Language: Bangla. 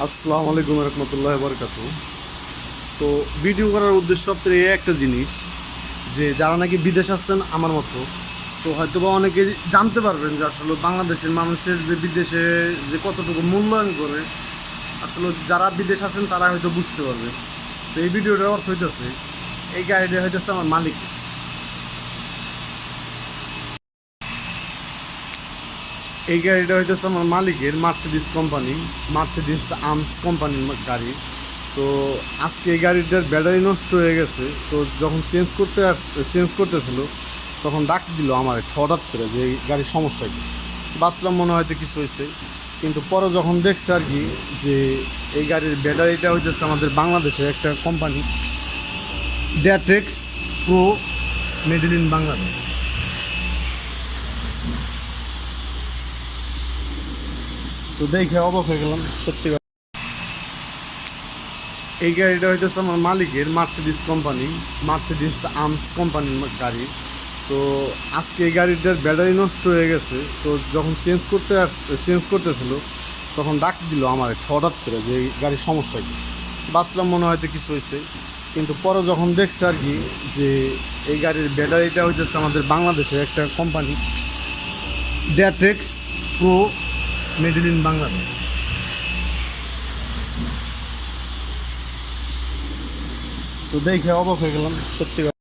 আসসালামু আলাইকুম রহমতুল্লাহ বরকাত তো ভিডিও করার উদ্দেশ্য সবথেকে এই একটা জিনিস যে যারা নাকি বিদেশ আছেন আমার মতো, তো হয়তো বা অনেকে জানতে পারবেন যে আসলে বাংলাদেশের মানুষের যে বিদেশে যে কতটুকু মূল্যায়ন করে, আসলে যারা বিদেশ আছেন তারা হয়তো বুঝতে পারবে। তো এই ভিডিওটার অর্থ হইতেছে, এই গাড়িটা হইতেছে আমার মালিক এই গাড়িটা হইতেছে আমার মালিকের মার্সিডিস কোম্পানি মার্সিডিস আর্মস কোম্পানির গাড়ি। তো আজকে এই গাড়িটার ব্যাটারি নষ্ট হয়ে গেছে। তো যখন চেঞ্জ করতে আস চেঞ্জ করতেছিল, তখন ডাক দিল আমার হঠাৎ করে যে গাড়ির সমস্যা কি। ভাবছিলাম মনে হয়তো কিছু হয়েছে কিন্তু পরে যখন দেখছে আর কি যে এই গাড়ির ব্যাটারিটা হইতেছে আমাদের বাংলাদেশের একটা company Datex Pro made in Bangladesh তো দেখে অবাক হয়ে গেলাম, সত্যি এই গাড়িটা হইতেছে আমার মালিকের মার্সিডিস কোম্পানি মার্সিডিস আর্মস কোম্পানির গাড়ি। তো আজকে এই গাড়িটার ব্যাটারি নষ্ট হয়ে গেছে, তো যখন চেঞ্জ করতে আস চেঞ্জ করতেছিল, তখন ডাক দিল আমার হঠাৎ করে যে গাড়ির সমস্যা কি। ভাবছিলাম মনে হয়তো কিছু হয়েছে কিন্তু পরে যখন দেখছে আর কি যে এই গাড়ির ব্যাটারিটা হইতেছে আমাদের বাংলাদেশের একটা company Datex Pro made in Bangladesh তো দেখে অবাক হয়ে গেলাম সত্যি।